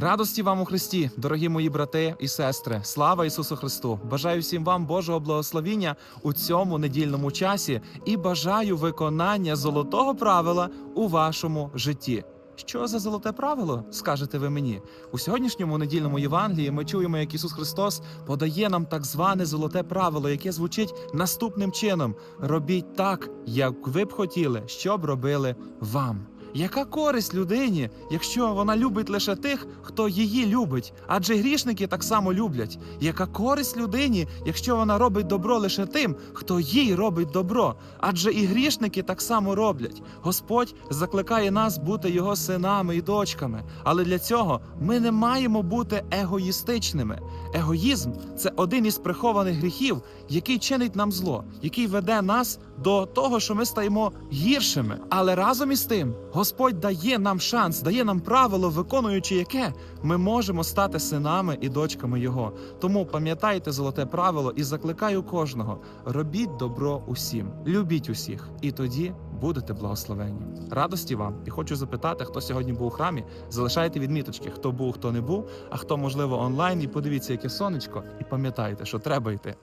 Радості вам у Христі, дорогі мої брати і сестри. Слава Ісусу Христу! Бажаю всім вам Божого благословіння у цьому недільному часі і бажаю виконання золотого правила у вашому житті. Що за золоте правило, скажете ви мені? У сьогоднішньому недільному Євангелії ми чуємо, як Ісус Христос подає нам так зване золоте правило, яке звучить наступним чином: робіть так, як ви б хотіли, щоб робили вам. Яка користь людині, якщо вона любить лише тих, хто її любить? Адже грішники так само люблять. Яка користь людині, якщо вона робить добро лише тим, хто їй робить добро? Адже і грішники так само роблять. Господь закликає нас бути його синами і дочками. Але для цього ми не маємо бути егоїстичними. Егоїзм це один із прихованих гріхів, який чинить нам зло, який веде нас до того, що ми стаємо гіршими. Але разом із тим, Господь дає нам шанс, дає нам правило, виконуючи яке ми можемо стати синами і дочками Його. Тому пам'ятайте золоте правило і закликаю кожного: робіть добро усім, любіть усіх, і тоді будете благословені. Радості вам! І хочу запитати, хто сьогодні був у храмі. Залишайте відміточки, хто був, хто не був, а хто можливо онлайн. І подивіться, яке сонечко, і пам'ятайте, що треба йти